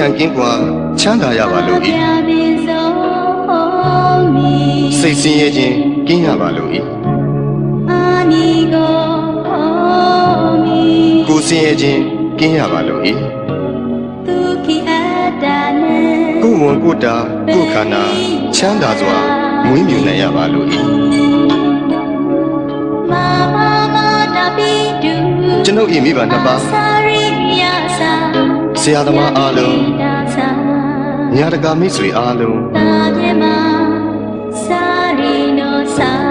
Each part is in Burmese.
ကျွန်ုပ်သည်ဘေးရန်ကင်းကွာချမ်းသာရပါလို့ဤစိတ်ဆင်းရဲခြင်းကင်းရပါလို့ဤကိုယ်ဆင်းရဲခြင်းကင်းရပါလို့ဤကိုယ်ဝန်ကိုယ်တာကိုယ်ခန္ဓာချမ်းသာစွာမွေးမြူနိုင်ရပါလို့ဤကျွန်ုပ်ဤမိဘနှစ်ပါးဆရာသမားအားလုံး ညာတကာမိတ်ဆွေအားလုံး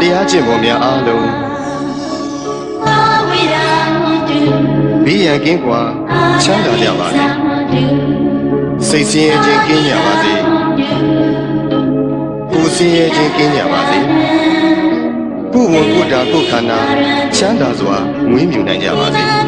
တရားကျင့်ပေါ်များအားလုံးဘေးရန်ကင်းကွာချမ်းသာကြပါစေစိတ်ဆင်းရဲခြင်းကင်းကြပါစေကိုယ်ဆင်းရဲခြင်းကင်းကြပါစေကိုယ်ဝန်ကိုယ်တာကိုယ်ခန္ဓာချမ်းသာစွာမွေးမြူနိုင်ကြပါစေဤအ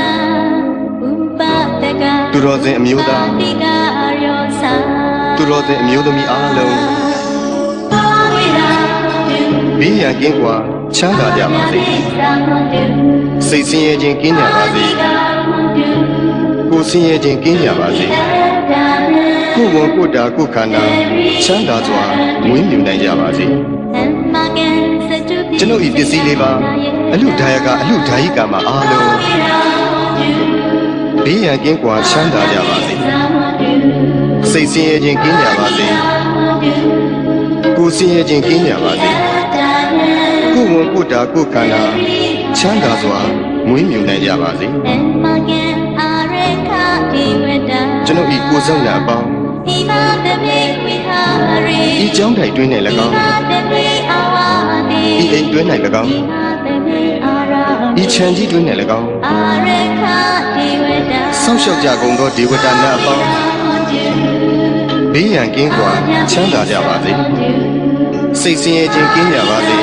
သူတော်စင်အမျိုးသားသူတော်စင်အမျိုးသမီးအားလုံးဘေးရန်ကင်းကွာချမ်းသာကြပါစေစိတ်ဆင်းရဲခြင်းကင်းကြပါစေကိုယ်ဆင်းရဲခြင်းကင်းကြပါစေကိုယ်ဝန်ကိုယ်တာကိုယ်ခန္ဓာချမ်းသာစွာမွေးမြူနိုင်ကြပါစေကျွန်ုပ်ဤပစ္စည်းလေးပါအလူဒါယကအလူဒါယိကာမအားလုံး ဘေးရန်ကင်းကွာချမ်းသာကြပါစေ။စိတ်ဆင်းရဲခြင်းကင်းကြပါစေ။ကိုယ်ဆင်းရဲခြင်းကင်းကြပါစေ။ကိုယ်ဝန်ကိုယ်တာကိုယ်ခန္ဓာချမ်းသာစွာမွေးမြူနိုင်ကြပါစေ။ကျွန်ုပ်ဤကိုယ်ဆောင်ရာအပေါင်းဤကျောင်းတိုင်တွင်၌၎င်းဤအိမ်တွင်၌၎င်း ဤခြံကြီးတွင်းနဲ့၎င်းဆောက်ရှောက်ကြကုန်သောဒေဝတာနတ်အပေါင်းဘေးရန်ကင်းကွာချမ်းသာကြပါစေစိတ်ဆင်းရဲခြင်းကင်းကြပါစေ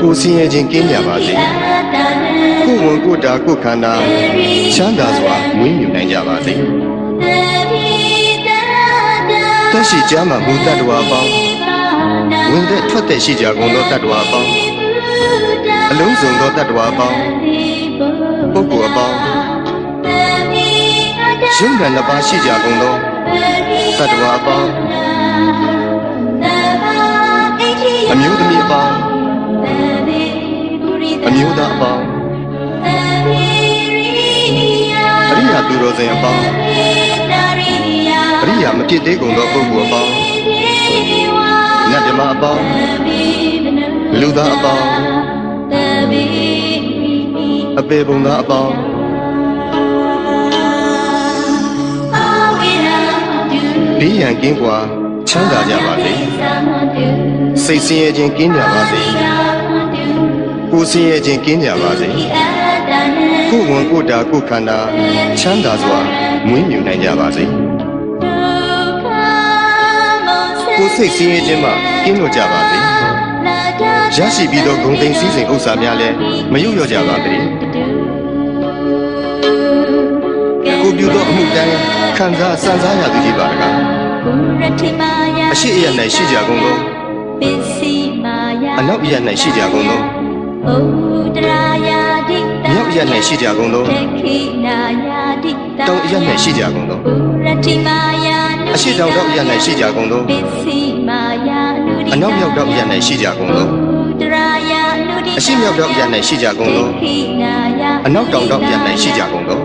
ကိုယ်ဆင်းရဲခြင်းကင်းကြပါစေကိုယ်ဝန်ကိုယ်တာကိုယ်ခန္ဓာချမ်းသာစွာမွေးမြူနိုင်ကြပါစေတက်ရှိကြမှာဘုဒ္ဓတော်အပေါင်းဝင်သက်ထွက်သက်ရှိကြကုန်သောတ attva အပေါင်းအ လုံးစုံသောတ attva အပေါင်းပုဂ္ဂိုလ်အပေါင်းရုပ်နာနှစ်ပါးရှိကြကုန်သောတ attva အပေါင်းအမျိုးသမီးအပေါင်းအမျိုးသားအပေါင်းအရိယာသူတော်စင်အပေါင်းအရိယာမဖြစ်သေးကုန်သောပုဂ္ဂိုလ်အပေါင်းနတ်ဓမ္မအပေါင်းလူသားအပေါင်း အပေပုံသားအပေါင်းဘေးရန်ကင်းကွာချမ်းသာကြပါစေစိတ်ဆင်းရဲခြင်းကင်းကြပါစေကိုယ်ဆင်းရဲခြင်းကင်းကြပါစေကိုယ်ဝန်ကိုယ်တာကိုယ်ခန္ဓာချမ်းသာစွာမွေးမြူနိုင်ကြပါစေကိုယ်စိတ်ဆင်းရဲခြင်းမှကင်းလွတ်ကြပါစေ ရရှိပြီးသောဂုဏ်သိမ်းစည်းစိမ်ဥစ္စာများလည်းမယုတ်လျော့ကြပါစေကိုပြုသောအမှုတိုင်းခံစားစံစားရသူကြီးပါတကားအရှိအယ၌ရှိကြကုန်သောအနောက်အယ၌ရှိကြကုန်သောမြောက်အယ၌ရှိကြကုန်သောတောင်အယ၌ရှိကြကုန်သောအရှိတောင်တော့အယ၌ရှိကြကုန်သောအနောက်မြောက်တော့အယ၌ရှိကြကုန်သော အရှိမြောက်တော့အယ၌ရှိကြကုန်သောအနောက်တောင်တော့အယ၌ရှိကြကုန်သော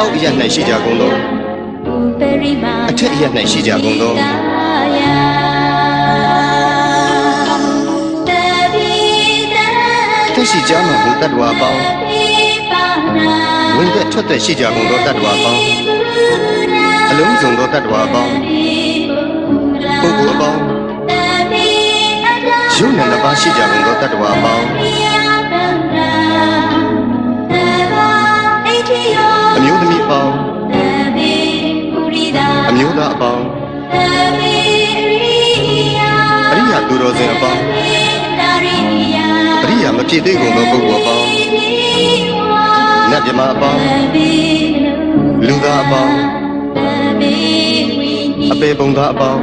အောက်အယ၌ရှိကြကုန်သောအထက်အယ၌ရှိကြကုန်သောတက်ရှိကြမှာဘုတ္တဝါပေါင်းဝင်သက်ထွက်သက်ရှိကြကုန်သောတ attva ပေါင်းအလုံးစုံသောတ attva ပေါင်းပုဂ္ဂိုလ်အပေါင်း ယုံနဲ့နှစ်ပါးရှိကြကုန်သောတ attva ပေါင်းအမျိုးသမီးပေါင်းသားအပေါင်းအရိယာအရိယာသူတော်စင်အပေါင်းနာရိယာအရိယာမဖြစ်သေးကုန်သောပုဂ္ဂိုလ်အပေါင်းနတ်မြမအပေါင်းလူသားအပေါင်းအပေပုံသားအပေါင်း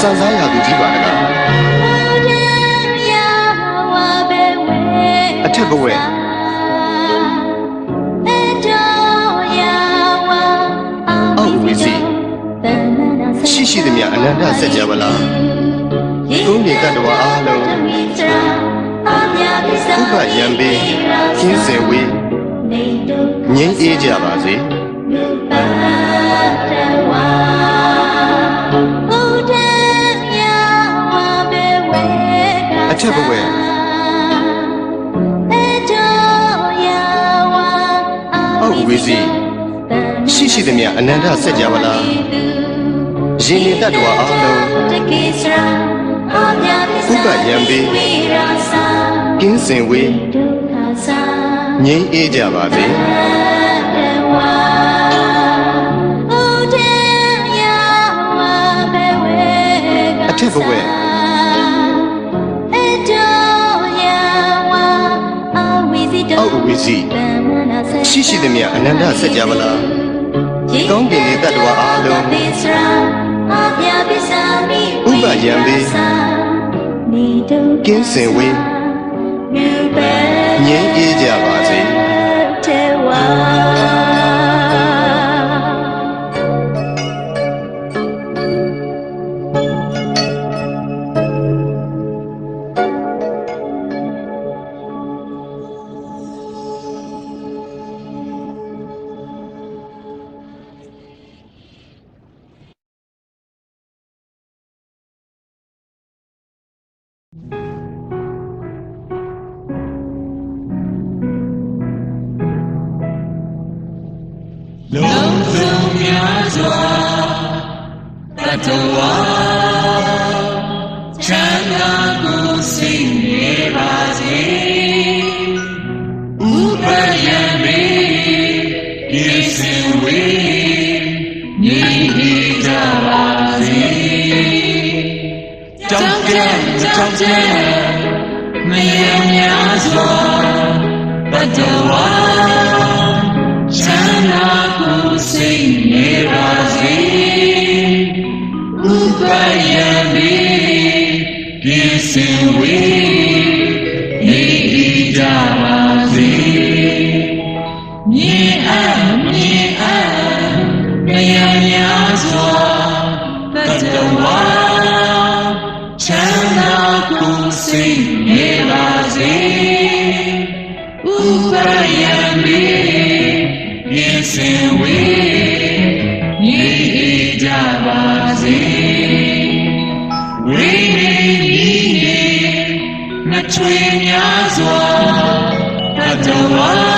စံစားရသူကြီးပါတကားအထက်ဘဝအောက်ဝီစီရှိရှိသမျှအနန္တစัจ java လာကုန်းနေတတ္တဝါအားလုံးဥပယံပေကျင်းစင်ဝေးငြိမ်းအေးကြပါစေအ ထက်ဘဝအောက်ဝီစီရှိရှိသမျှအနန္တစัจ java လာရင်နေတတ္တဝါအားလုံးဥပယံပေကင်းစင်ဝေးငြိမ်းအေးကြပါစေအထက်ဘဝ အောက်ဝီစီရှိရှိသမျှအနန္တစัจ java လာကောင်းကင်နေတတ္တဝါအားလုံးဥပယံပေကင်းစင်ဝေးငြိမ်းအေးကြပါ တတဝါချမ်းသာကိုစိတ်နေပါစေ ဥပယံ ချွေများစွာတတဝါ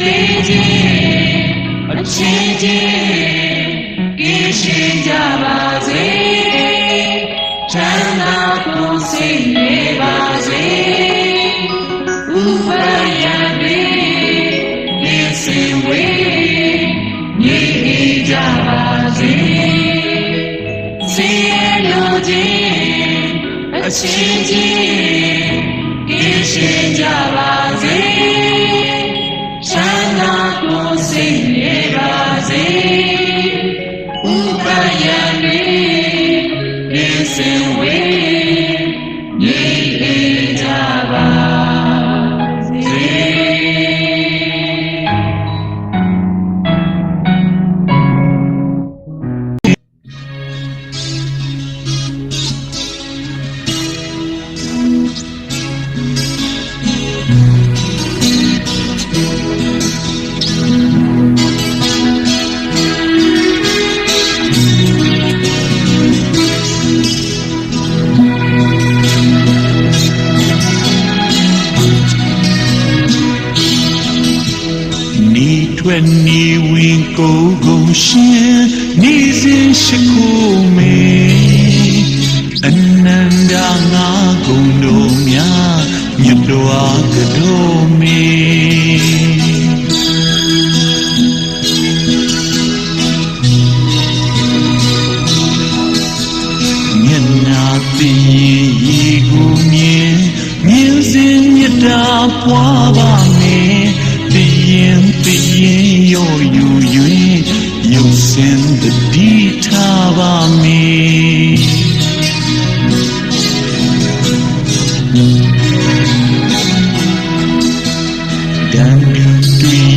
ချင်းသေးချင်းအချင်းချင်းကြည်ရှိကြပါစေချမ်းသာကိုစိတ်နေပါစေဥပယံတွေဒီစင်ဝေးညီကြပါစေစေလိုခြင်းအချင်းချင်းကြည်ရှိကြပါစေ ဒီ ကိုကုန်ရှင်နေစဉ်ရှိခိုးမေအ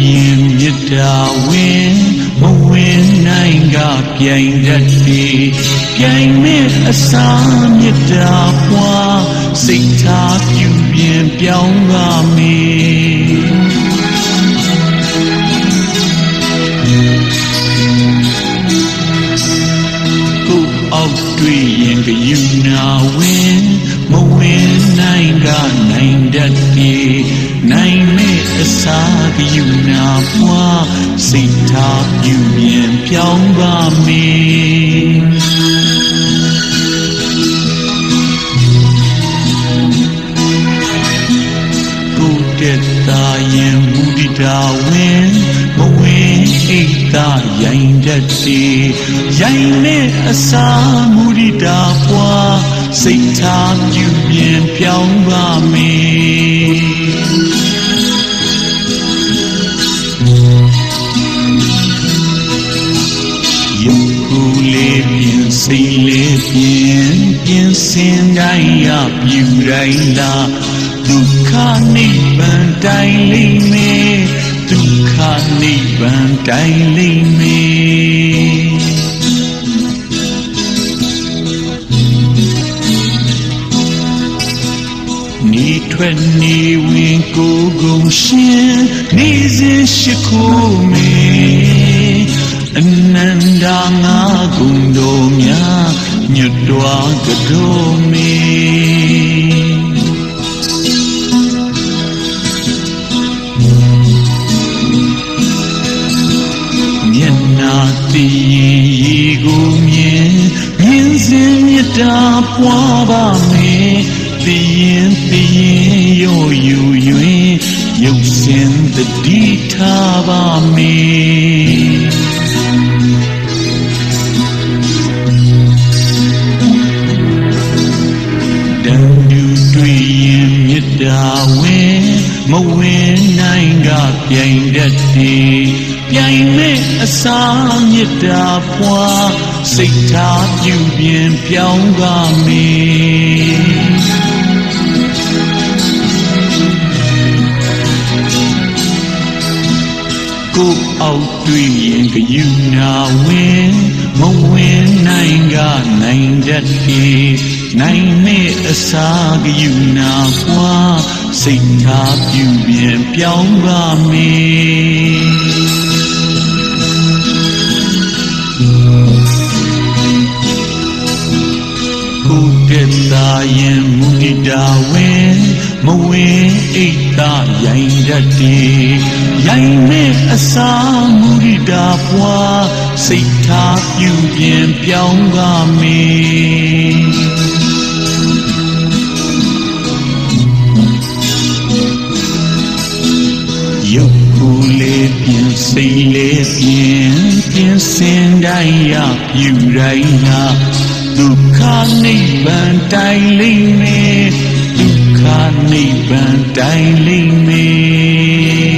ရင်မြတ်တာဝင်မဝင်နိုင်ကပြိုင်တတ်သည်ပြိုင်မဲ့အစာမြတ်တာပွားစိတ်ထားပြုပြင်ပြောင်းပါမေကိုယ်အောက်တွေ့ရင်ကယူနာဝင်မဝင်နိုင်ကနိုင်တတ်သည် နိုင်မဲ့အစာကယူနာပွားစိတ်ထားပြုပြင်ပြောင်းပါမေကိုယ်တက်သာရင်မူဒီတာဝင်မဝင်အိတ်သာရိုင်တတ်စီရိုင်နဲ့အစာမူဒီတာပွား စိတ်ထားပြုပြင်ပြောင်းပါမေယုတ်ကူလေးပြင်စိတ်လေးပြင်ပြင်စင်တိုင်းရပြူတိုင်းလာဒုက္ခနိဗ္ဗာန်တိုင်းလိမ့်မေဒုက္ခနိဗ္ဗာန်တိုင်းလိမ့်မေနေ ထွက်နေဝင်ကိုကုန်ရှင်နေစဉ်ရှိခိုးမေအနန္တငါကုံတော်များညွတ်တော်ကတော်မေမျက်နာသိရင်ရေကိုမြင်မြင်စဉ်မြတ်တာပွားပါမယ်သိရင် သိရင်ရောယူ၍ရုပ်စင်တတိထာပါမေတန်တူတွေ့ရင်မေတ္တာဝင်မဝင်နိုင်ကပြိုင်တတ်တယ်ပြိုင်မဲ့အစာမေတ္တာပွားစိတ်ထားပြုပြင်ပြောင်းပါမေ ကိုယ်အောက်တွေ့ရင်ကယူနာဝင်မဝင်နိုင်ကနိုင်တတ်တယ်နိုင်မဲ့အစာကယူနာကွာစိတ်ထားပြုပြင်ပြောင်းပါမေကိုယ်တက်တာရင်မူတိတာဝင် မဝင်အိတ်သာရိုင်တတ်တယ်ရိုင်မဲ့အစာမူတိတာပွားစိတ်ထားပြုပြင်ပြောင်းပါမေရုပ်ကိုယ်လေးပြင်စိတ်လေးပြင်ပြင်စင်တိုင်းရပြူတိုင်းဟာဒုက္ခနိဗ္ဗာန်တိုင်လိမ့်မယ်ဒု က္ခနိဗ္ဗာန်တိုင်လိမ့်မယ်